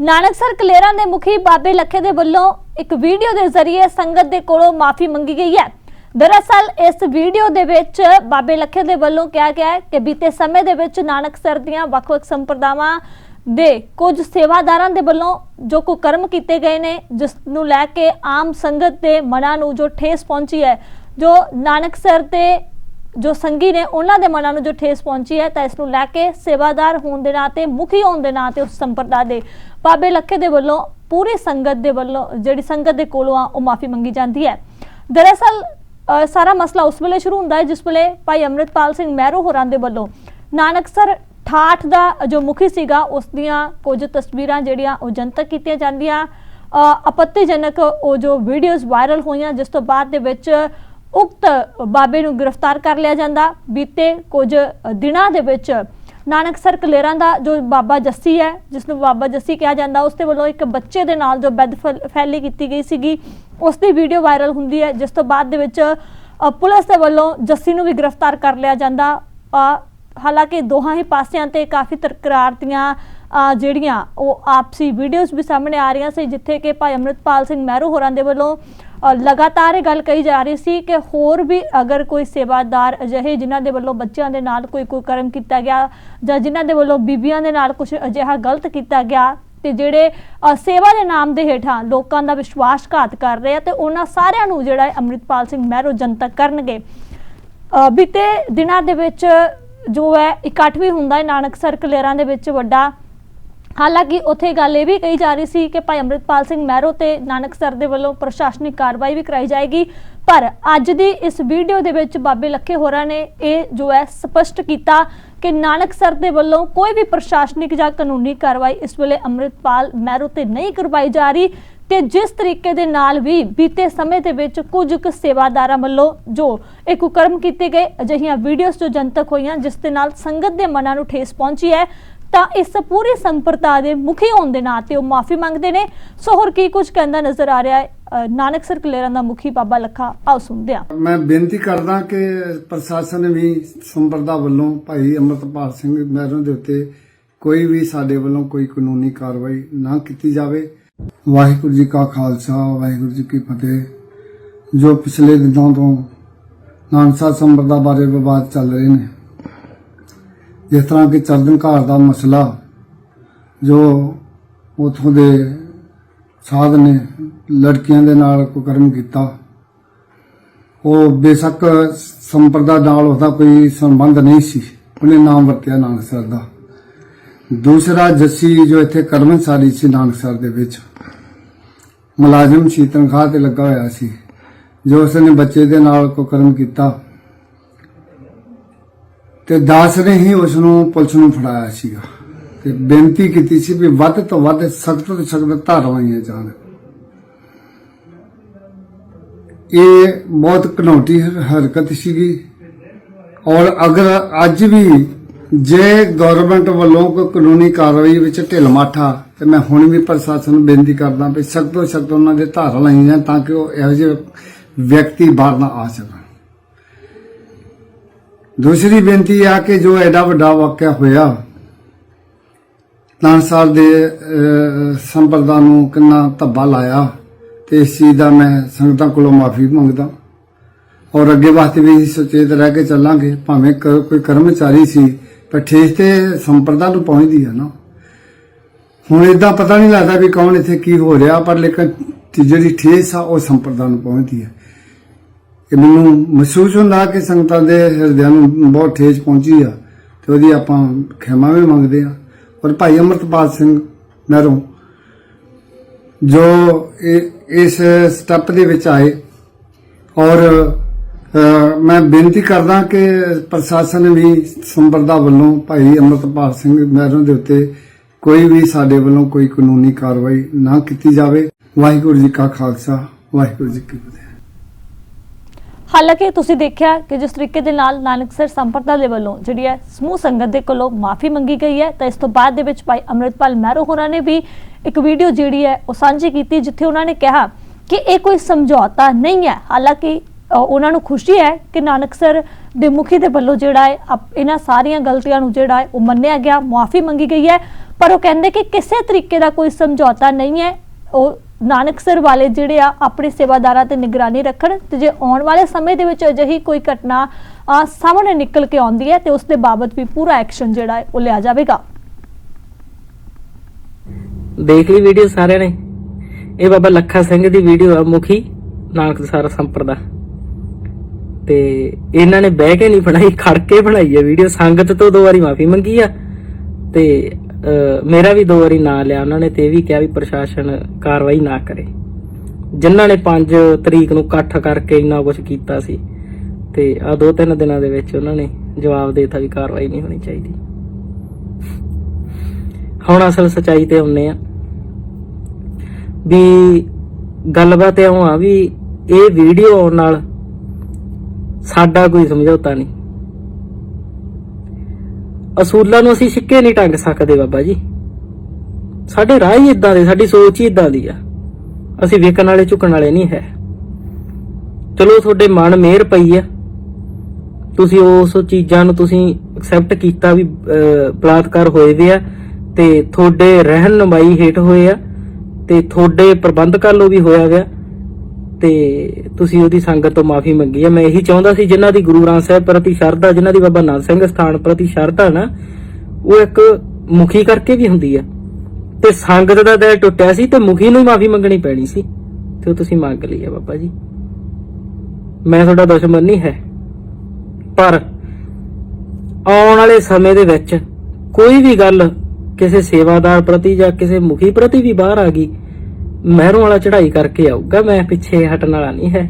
ਨਾਨਕਸਰ ਕਲੇਰਾਂ ਦੇ ਮੁਖੀ ਬਾਬੇ ਲੱਖੇ ਦੇ ਵੱਲੋਂ ਇੱਕ ਵੀਡੀਓ ਦੇ ਜ਼ਰੀਏ ਸੰਗਤ ਦੇ ਕੋਲੋਂ ਮਾਫੀ ਮੰਗੀ ਗਈ ਹੈ। ਦਰਅਸਲ, ਇਸ ਵੀਡੀਓ ਦੇ ਵਿੱਚ ਬਾਬੇ ਲੱਖੇ ਦੇ ਵੱਲੋਂ ਕਿਹਾ ਗਿਆ ਹੈ ਕਿ ਬੀਤੇ ਸਮੇਂ ਦੇ ਵਿੱਚ ਨਾਨਕਸਰ ਦੀਆਂ ਵੱਖ-ਵੱਖ ਸੰਪਰਦਾਵਾਂ ਦੇ ਕੁਝ ਸੇਵਾਦਾਰਾਂ ਦੇ ਵੱਲੋਂ ਜੋ ਕੁਕਰਮ ਕੀਤੇ ਗਏ ਨੇ, ਜਿਸ ਨੂੰ ਲੈ ਕੇ ਆਮ ਸੰਗਤ ਦੇ ਮਨਾਂ ਨੂੰ ਜੋ ਠੇਸ ਪਹੁੰਚੀ ਹੈ, ਜੋ ਨਾਨਕਸਰ ਤੇ ਜੋ ਸੰਗੀ ਨੇ ਉਹਨਾਂ ਦੇ ਮਨਾਂ ਨੂੰ ਜੋ ਠੇਸ ਪਹੁੰਚੀ ਹੈ ਤਾਂ ਇਸ ਨੂੰ ਲੈ ਕੇ ਸੇਵਾਦਾਰ ਹੋਣ ਦੇ ਨਾਤੇ ਮੁਖੀ ਹੋਣ ਦੇ ਨਾਤੇ ਉਸ ਸੰਪਰਦਾ ਦੇ ਬਾਬੇ ਲੱਖੇ ਦੇ ਵੱਲੋਂ ਪੂਰੀ ਸੰਗਤ ਦੇ ਵੱਲੋਂ ਜਿਹੜੀ ਸੰਗਤ ਦੇ ਕੋਲੋਂ ਆ ਉਹ ਮਾਫੀ ਮੰਗੀ ਜਾਂਦੀ ਹੈ। ਦਰਅਸਲ ਸਾਰਾ ਮਸਲਾ ਉਸ ਵੇਲੇ ਸ਼ੁਰੂ ਹੁੰਦਾ ਹੈ ਜਿਸ ਵੇਲੇ ਭਾਈ ਅੰਮ੍ਰਿਤਪਾਲ ਸਿੰਘ ਮਹਿਰੋ ਹੋਰਾਂ ਦੇ ਵੱਲੋਂ ਨਾਨਕਸਰ ਠਾਠ ਦਾ ਜੋ ਮੁਖੀ ਸੀਗਾ ਉਸ ਦੀਆਂ ਕੁਝ ਤਸਵੀਰਾਂ ਜਿਹੜੀਆਂ ਉਹ ਜਨਤਕ ਕੀਤੀਆਂ ਜਾਂਦੀਆਂ। ਅ, ਆਪੱਤੀਜਨਕ ਉਹ ਜੋ ਵੀਡੀਓਜ਼ ਵਾਇਰਲ ਹੋਈਆਂ ਜਿਸ ਤੋਂ ਬਾਅਦ ਦੇ ਵਿੱਚ ਉਕਤ ਬਾਬੇ ਨੂੰ ਗ੍ਰਿਫਤਾਰ ਕਰ ਲਿਆ ਜਾਂਦਾ। ਬੀਤੇ ਕੁਝ ਦਿਨਾਂ ਦੇ ਵਿੱਚ ਨਾਨਕਸਰ ਕਲੇਰਾਂ ਦਾ ਜੋ ਬਾਬਾ ਜੱਸੀ ਹੈ ਜਿਸ ਨੂੰ ਬਾਬਾ ਜੱਸੀ ਕਿਹਾ ਜਾਂਦਾ, ਉਸ ਦੇ ਵੱਲੋਂ ਇੱਕ ਬੱਚੇ ਦੇ ਨਾਲ ਜੋ ਬੈਦ ਫੈਲੀ ਕੀਤੀ ਗਈ ਸੀਗੀ, ਉਸ ਦੀ ਵੀਡੀਓ ਵਾਇਰਲ ਹੁੰਦੀ ਹੈ, ਜਿਸ ਤੋਂ ਬਾਅਦ ਦੇ ਵਿੱਚ ਪੁਲਿਸ ਦੇ ਵੱਲੋਂ ਜੱਸੀ ਨੂੰ ਵੀ ਗ੍ਰਿਫਤਾਰ ਕਰ ਲਿਆ ਜਾਂਦਾ। ਹਾਲਾਂਕਿ ਦੋਹਾਂ ਹੀ ਪਾਸਿਆਂ ਤੇ ਕਾਫੀ ਤਕਰਾਰ ਦੀਆਂ ਜਿਹੜੀਆਂ ਉਹ ਆਪਸੀ ਵੀਡੀਓਜ਼ ਵੀ ਸਾਹਮਣੇ ਆ ਰਹੀਆਂ ਸੀ, ਜਿੱਥੇ ਕਿ ਭਾਈ ਅੰਮ੍ਰਿਤਪਾਲ ਸਿੰਘ ਮਹਿਰੂ ਹੋਰਾਂ ਦੇ ਵੱਲੋਂ ਲਗਾਤਾਰ ਇਹ ਗੱਲ ਕਹੀ ਜਾ ਰਹੀ ਸੀ ਕਿ ਹੋਰ ਵੀ ਅਗਰ ਕੋਈ ਸੇਵਾਦਾਰ ਅਜਿਹੇ ਜਿਨ੍ਹਾਂ ਦੇ ਵੱਲੋਂ ਬੱਚਿਆਂ ਦੇ ਨਾਲ ਕੋਈ ਕੋਈ ਕਰਮ ਕੀਤਾ ਗਿਆ ਜਾਂ ਜਿਨ੍ਹਾਂ ਦੇ ਵੱਲੋਂ ਬੀਬੀਆਂ ਦੇ ਨਾਲ ਕੁਝ ਅਜਿਹਾ ਗਲਤ ਕੀਤਾ ਗਿਆ ਤੇ ਜਿਹੜੇ ਸੇਵਾ ਦੇ ਨਾਮ ਦੇ ਹੇਠਾਂ ਲੋਕਾਂ ਦਾ ਵਿਸ਼ਵਾਸਘਾਤ ਕਰ ਰਹੇ ਆ ਤੇ ਉਹਨਾਂ ਸਾਰਿਆਂ ਨੂੰ ਜਿਹੜਾ ਹੈ ਅੰਮ੍ਰਿਤਪਾਲ ਸਿੰਘ ਮਹਿਰੋ ਜਨਤਕ ਕਰਨਗੇ। ਬੀਤੇ ਦਿਨਾਂ ਦੇ ਵਿੱਚ ਜੋ ਹੈ ਇਕੱਠ ਵੀ ਹੁੰਦਾ ਹੈ ਨਾਨਕਸਰ ਕਲੇਰਾਂ ਦੇ ਵਿੱਚ ਵੱਡਾ ਹਾਲਾਂਕਿ ਉੱਥੇ ਗੱਲ ਇਹ ਵੀ ਕਹੀ ਜਾ ਰਹੀ ਸੀ ਕਿ ਭਾਈ ਅੰਮ੍ਰਿਤਪਾਲ ਸਿੰਘ ਮਹਿਰੋ ਤੇ ਨਾਨਕ ਸਰ ਦੇ ਵੱਲੋਂ ਪ੍ਰਸ਼ਾਸਨਿਕ ਕਾਰਵਾਈ ਵੀ ਕਰਾਈ ਜਾਏਗੀ। ਪਰ ਅੱਜ ਦੀ ਇਸ ਵੀਡੀਓ ਦੇ ਵਿੱਚ ਬਾਬੇ ਲੱਖੇ ਹੋਰਾਂ ਨੇ ਇਹ ਜੋ ਹੈ ਸਪਸ਼ਟ ਕੀਤਾ ਕਿ ਨਾਨਕ ਸਰ ਦੇ ਵੱਲੋਂ ਕੋਈ ਵੀ ਪ੍ਰਸ਼ਾਸਨਿਕ ਜਾਂ ਕਾਨੂੰਨੀ ਕਾਰਵਾਈ ਇਸ ਵੇਲੇ ਅੰਮ੍ਰਿਤਪਾਲ ਮਹਿਰੋ ਤੇ ਨਹੀਂ ਕਰਵਾਈ ਜਾ ਰਹੀ ਤੇ ਜਿਸ ਤਰੀਕੇ ਦੇ ਨਾਲ ਵੀ ਬੀਤੇ ਸਮੇਂ ਦੇ ਵਿੱਚ ਕੁਝ ਕੁ ਸੇਵਾਦਾਰਾਂ ਵੱਲੋਂ ਜੋ ਇਹ ਕੁਕਰਮ ਕੀਤੇ ਗਏ, ਅਜਿਹੀਆਂ ਵੀਡੀਓਜ਼ ਜੋ ਜਨਤਕ ਹੋਈਆਂ, ਜਿਸ ਦੇ ਨਾਲ ਸੰਗਤ ਦੇ ਮਨਾਂ ਨੂੰ ਠੇਸ ਪਹੁੰਚੀ ਹੈ ਤਾਂ ਇਸ ਪੂਰੀ ਸੰਪਰਦਾ ਦੇ ਮੁਖੀ ਹੋਣ ਦੇ ਨਾਤੇ ਉਹ ਮਾਫੀ ਮੰਗਦੇ ਨੇ। ਸੋ ਹੋਰ ਕੀ ਕੁਝ ਕਹਿੰਦਾ ਨਜ਼ਰ ਆ ਰਿਹਾ ਹੈ। ਅ, ਨਾਨਕਸਰ ਕਲੇਰਾਂ ਦਾ ਮੁਖੀ ਬਾਬਾ ਲੱਖਾ ਆਓ ਸੁਣਦੇ ਹਾਂ। ਮੈਂ ਬੇਨਤੀ ਕਰਦਾ ਕਿ ਪ੍ਰਸ਼ਾਸਨ ਵੀ ਸੰਪਰਦਾ ਵੱਲੋਂ ਭਾਈ ਅਮਰਤਪਾਲ ਸਿੰਘ ਮਹਿਰੋਂ ਦੇ ਉੱਤੇ ਕੋਈ ਵੀ ਸਾਡੇ ਵੱਲੋਂ ਕੋਈ ਕਾਨੂੰਨੀ ਕਾਰਵਾਈ ਨਾ ਕੀਤੀ ਜਾਵੇ। ਵਾਹਿਗੁਰੂ ਜੀ ਕਾ ਖਾਲਸਾ ਵਾਹਿਗੁਰੂ ਜੀ ਕੀ ਫਤਿਹ। ਜੋ ਪਿਛਲੇ ਦਿਨਾਂ ਤੋਂ ਨਾਨਸਾ ਸੰਪਰਦਾ ਬਾਰੇ ਵਿਵਾਦ ਚੱਲ ਰਹੇ ਨੇ ਜਿਸ ਤਰ੍ਹਾਂ ਕਿ ਚਰਦਨ ਘਰ ਦਾ ਮਸਲਾ, ਜੋ ਉਥੋਂ ਦੇ ਸਾਧ ਨੇ ਲੜਕੀਆਂ ਦੇ ਨਾਲ ਕੁਕਰਮ ਕੀਤਾ, ਉਹ ਬੇਸ਼ੱਕ ਸੰਪਰਦਾ ਨਾਲ ਉਹਦਾ ਕੋਈ ਸੰਬੰਧ ਨਹੀਂ ਸੀ। ਉਹਨੇ ਨਾਮ ਵਰਤਿਆ ਨਾਨਕਸਰ ਦਾ। ਦੂਸਰਾ ਜੱਸੀ ਜੋ ਇੱਥੇ ਕਰਮਚਾਰੀ ਸੀ ਨਾਨਕਸਰ ਦੇ ਵਿੱਚ, ਮੁਲਾਜ਼ਮ ਸੀ, ਤਨਖਾਹ ਤੇ ਲੱਗਾ ਹੋਇਆ ਸੀ, ਜੋ ਉਸਨੇ ਬੱਚੇ ਦੇ ਨਾਲ ਕੁਕਰਮ ਕੀਤਾ। ਤੇ ਦਾਸ ਨੇ ਹੀ ਉਸ ਨੂੰ ਪੁਲਿਸ ਨੂੰ ਫੜਾਇਆ ਸੀਗਾ। ਤੇ ਬੇਨਤੀ ਕੀਤੀ ਸੀ ਵੀ ਵੱਧ ਤੋਂ ਵੱਧ ਸਖਤ ਤੋਂ ਸਖਤ ਧਾਰਾਵਾਂ ਜਾਣ। ਇਹ ਬਹੁਤ ਘਨੌਟੀ ਹਰਕਤ ਸੀਗੀ। ਔਰ ਅਗਰ ਅੱਜ ਵੀ ਜੇ ਗਵਰਨਮੈਂਟ ਵੱਲੋਂ ਕੋਈ ਕਾਨੂੰਨੀ ਕਾਰਵਾਈ ਵਿੱਚ ਢਿੱਲ ਮਾਠਾ, ਤੇ ਮੈਂ ਹੁਣ ਵੀ ਪ੍ਰਸ਼ਾਸਨ ਨੂੰ ਬੇਨਤੀ ਕਰਦਾ ਵੀ ਸਖਤ ਤੋਂ ਸਖਤ ਉਹਨਾਂ ਦੇ ਧਾਰਾ ਲਾਈਆਂ ਜਾਣ ਤਾਂ ਕਿ ਉਹ ਇਹੋ ਜਿਹੇ ਵਿਅਕਤੀ ਬਾਹਰ ਨਾ ਆ ਸਕਣ। ਦੂਸਰੀ ਬੇਨਤੀ ਆ ਕਿ ਜੋ ਐਡਾ ਵੱਡਾ ਵਾਕਿਆ ਹੋਇਆ ਨਾਨਸਾਰ ਦੇ ਸੰਪਰਦਾ ਨੂੰ ਕਿੰਨਾ ਧੱਬਾ ਲਾਇਆ, ਤੇ ਇਸ ਚੀਜ਼ ਦਾ ਮੈਂ ਸੰਗਤਾਂ ਕੋਲੋਂ ਮਾਫੀ ਮੰਗਦਾ। ਔਰ ਅੱਗੇ ਵਾਸਤੇ ਵੀ ਅਸੀਂ ਸੁਚੇਤ ਰਹਿ ਕੇ ਚੱਲਾਂਗੇ, ਭਾਵੇਂ ਕੋਈ ਕਰਮਚਾਰੀ ਸੀ, ਪਰ ਠੇਸ ਤੇ ਸੰਪਰਦਾ ਨੂੰ ਪਹੁੰਚਦੀ ਆ ਨਾ। ਹੁਣ ਇਦਾਂ ਪਤਾ ਨਹੀਂ ਲੱਗਦਾ ਵੀ ਕੌਣ ਇੱਥੇ ਕੀ ਹੋ ਰਿਹਾ, ਪਰ ਲੇਕਿਨ ਜਿਹੜੀ ਠੇਸ ਆ, ਉਹ ਸੰਪਰਦਾ ਨੂੰ ਪਹੁੰਚਦੀ ਹੈ ਕਿ ਮੈਨੂੰ ਮਹਿਸੂਸ ਹੁੰਦਾ ਕਿ ਸੰਗਤਾਂ ਦੇ ਹਿਰਦਿਆਂ ਨੂੰ ਬਹੁਤ ਠੇਸ ਪਹੁੰਚੀ ਆ ਤੇ ਉਹਦੀ ਆਪਾਂ ਖਿਮਾ ਵੀ ਮੰਗਦੇ ਆ। ਔਰ ਭਾਈ ਅਮਰਤਪਾਲ ਸਿੰਘ ਮਹਿਰੋਂ ਜੋ ਇਸ ਸਟੈਪ ਦੇ ਵਿੱਚ ਆਏ ਔਰ ਮੈਂ ਬੇਨਤੀ ਕਰਦਾ ਕਿ ਪ੍ਰਸ਼ਾਸਨ ਵੀ ਸੰਪਰਦਾ ਵੱਲੋਂ ਭਾਈ ਅਮਰਤਪਾਲ ਸਿੰਘ ਮਹਿਰੋਂ ਦੇ ਉੱਤੇ ਕੋਈ ਵੀ ਸਾਡੇ ਵੱਲੋਂ ਕੋਈ ਕਾਨੂੰਨੀ ਕਾਰਵਾਈ ਨਾ ਕੀਤੀ ਜਾਵੇ। ਵਾਹਿਗੁਰੂ ਜੀ ਕਾ ਖਾਲਸਾ, ਵਾਹਿਗੁਰੂ ਜੀ ਕੀ ਫਤਿਹ। ਹਾਲਾਂਕਿ ਤੁਸੀਂ ਦੇਖਿਆ ਕਿ ਜਿਸ ਤਰੀਕੇ ਦੇ ਨਾਲ ਨਾਨਕਸਰ ਸੰਪਰਦਾ ਦੇ ਵੱਲੋਂ ਜਿਹੜੀ ਹੈ ਸਮੂਹ ਸੰਗਤ ਦੇ ਕੋਲੋਂ ਮਾਫੀ ਮੰਗੀ ਗਈ ਹੈ, ਤਾਂ ਇਸ ਤੋਂ ਬਾਅਦ ਦੇ ਵਿੱਚ ਭਾਈ ਅੰਮ੍ਰਿਤਪਾਲ ਮਹਿਰੋ ਹੋਰਾਂ ਨੇ ਵੀ ਇੱਕ ਵੀਡੀਓ ਜਿਹੜੀ ਹੈ ਉਹ ਸਾਂਝੀ ਕੀਤੀ, ਜਿੱਥੇ ਉਹਨਾਂ ਨੇ ਕਿਹਾ ਕਿ ਇਹ ਕੋਈ ਸਮਝੌਤਾ ਨਹੀਂ ਹੈ। ਹਾਲਾਂਕਿ ਉਹਨਾਂ ਨੂੰ ਖੁਸ਼ੀ ਹੈ ਕਿ ਨਾਨਕਸਰ ਦੇ ਮੁਖੀ ਦੇ ਵੱਲੋਂ ਜਿਹੜਾ ਹੈ, ਅਪ- ਇਹਨਾਂ ਸਾਰੀਆਂ ਗਲਤੀਆਂ ਨੂੰ ਜਿਹੜਾ ਹੈ ਉਹ ਮੰਨਿਆ ਗਿਆ, ਮਾਫੀ ਮੰਗੀ ਗਈ ਹੈ। ਪਰ ਉਹ ਕਹਿੰਦੇ ਕਿ ਕਿਸੇ ਤਰੀਕੇ ਦਾ ਕੋਈ ਸਮਝੌਤਾ ਨਹੀਂ ਹੈ। ਉਹ ਨਾਨਕਸਰ ਵਾਲੇ ਜਿਹੜੇ ਆ ਆਪਣੇ ਸੇਵਾਦਾਰਾਂ ਤੇ ਨਿਗਰਾਨੀ ਰੱਖਣ ਤੇ ਜੇ ਆਉਣ ਵਾਲੇ ਸਮੇਂ ਦੇ ਵਿੱਚ ਅਜਿਹੀ ਕੋਈ ਘਟਨਾ ਸਾਹਮਣੇ ਨਿਕਲ ਕੇ ਆਉਂਦੀ ਹੈ ਤੇ ਉਸ ਦੇ ਬਾਬਤ ਵੀ ਪੂਰਾ ਐਕਸ਼ਨ ਜਿਹੜਾ ਹੈ ਉਹ ਲਿਆ ਜਾਵੇਗਾ। ਦੇਖ ਲਈ ਵੀਡੀਓ ਸਾਰਿਆਂ ਨੇ। ਇਹ ਬਾਬਾ ਲੱਖਾ ਸਿੰਘ ਦੀ ਵੀਡੀਓ ਆ, ਮੁਖੀ ਨਾਨਕਸਰ ਸੰਪਰਦਾ ਤੇ ਇਹਨਾਂ ਨੇ ਬਹਿ ਕੇ ਨਹੀਂ ਬਣਾਈ ਖੜ ਕੇ ਬਣਾਈ ਹੈ ਵੀਡੀਓ ਸੰਗਤ ਤੋਂ ਦੋ ਵਾਰੀ ਮਾਫੀ ਮੰਗੀ ਆ। ਤੇ ਮੇਰਾ ਵੀ ਦੋ ਵਾਰੀ ਨਾਂ ਲਿਆ, ਉਹਨਾਂ ਨੇ ਤੇ ਇਹ ਵੀ ਕਿਹਾ ਵੀ ਪ੍ਰਸ਼ਾਸਨ ਕਾਰਵਾਈ ਨਾ ਕਰੇ। ਜਿਨ੍ਹਾਂ ਨੇ 5 ਤਰੀਕ ਨੂੰ ਇਕੱਠ ਕਰਕੇ ਇੰਨਾ ਕੁਝ ਕੀਤਾ ਸੀ, ਤੇ ਆ ਦੋ ਤਿੰਨ ਦਿਨਾਂ ਦੇ ਵਿੱਚ ਉਹਨਾਂ ਨੇ ਜਵਾਬ ਦੇਤਾ ਵੀ ਕਾਰਵਾਈ ਨਹੀਂ ਹੋਣੀ ਚਾਹੀਦੀ। ਹੁਣ ਅਸਲ ਸਚਾਈ ਤੇ ਆਉਂਦੇ ਆ ਵੀ ਗੱਲਬਾਤ ਇਉਂ ਆ ਵੀ ਇਹ ਵੀਡੀਓ ਆਉਣ ਨਾਲ ਸਾਡਾ ਕੋਈ ਸਮਝੌਤਾ ਨਹੀਂ। ਅਸੂਲਾਂ ਨੂੰ ਅਸੀਂ ਸਿੱਕੇ ਨਹੀਂ ਟੰਗ ਸਕਦੇ ਬਾਬਾ ਜੀ। ਸਾਡੇ ਰਾਹ ਹੀ ਇਦਾਂ ਦੇ, ਸਾਡੀ ਸੋਚ ਹੀ ਇਦਾਂ ਦੀ ਆ। ਅਸੀਂ ਵੇਖਣ ਵਾਲੇ, ਝੁਕਣ ਵਾਲੇ ਨਹੀਂ ਹੈ। ਚਲੋ ਤੁਹਾਡੇ ਮਨ ਮਿਹਰ ਪਈ ਆ। ਤੁਸੀਂ ਉਸ ਚੀਜ਼ਾਂ ਨੂੰ ਤੁਸੀਂ ਐਕਸੈਪਟ ਕੀਤਾ ਵੀ ਬਲਾਤਕਾਰ ਹੋਏ ਵੇ ਆ ਤੇ ਤੁਹਾਡੇ ਰਹਿਨਮਾਈ ਹੇਠ ਹੋਏ ਆ ਤੇ ਤੁਹਾਡੇ ਪ੍ਰਬੰਧਕਾਂ ਵੱਲੋਂ ਵੀ ਹੋਇਆ ਗਿਆ ਤੇ ਤੁਸੀਂ ਉਹਦੀ ਸੰਗਤ ਤੋਂ ਮਾਫੀ ਮੰਗੀ ਹੈ। ਮੈਂ ਇਹੀ ਚਾਹੁੰਦਾ ਸੀ ਜਿਨ੍ਹਾਂ ਦੀ ਗੁਰੂ ਗ੍ਰੰਥ ਸਾਹਿਬ ਪ੍ਰਤੀ ਸ਼ਰਧਾ, ਜਿਨ੍ਹਾਂ ਦੀ ਬਾਬਾ ਨਾਨਕ ਸਿੰਘ ਸਥਾਨ ਪ੍ਰਤੀ ਸ਼ਰਧਾ ਨਾ, ਉਹ ਇੱਕ ਮੁਖੀ ਕਰਕੇ ਵੀ ਹੁੰਦੀ ਆ ਤੇ ਸੰਗਤ ਦਾ ਦਿਲ ਟੁੱਟਿਆ ਸੀ ਤੇ ਮੁਖੀ ਨੂੰ ਹੀ ਮਾਫੀ ਮੰਗਣੀ ਪੈਣੀ ਸੀ। ਤੇ ਉਹ ਤੁਸੀਂ ਮੰਗ ਲਈ ਆ ਬਾਬਾ ਜੀ। ਮੈਂ ਤੁਹਾਡਾ ਦੁਸ਼ਮਣ ਨਹੀਂ ਹੈ। ਪਰ ਆਉਣ ਵਾਲੇ ਸਮੇਂ ਦੇ ਵਿੱਚ ਕੋਈ ਵੀ ਗੱਲ ਕਿਸੇ ਸੇਵਾਦਾਰ ਪ੍ਰਤੀ ਜਾਂ ਕਿਸੇ ਮੁਖੀ ਪ੍ਰਤੀ ਵੀ ਬਾਹਰ ਆ ਗਈ ਮਹਿਰੋਂ ਵਾਲਾ ਚੜ੍ਹਾਈ ਕਰਕੇ ਆਊਗਾ ਮੈਂ ਪਿੱਛੇ ਹਟਣ ਵਾਲਾ ਨਹੀਂ ਹੈ।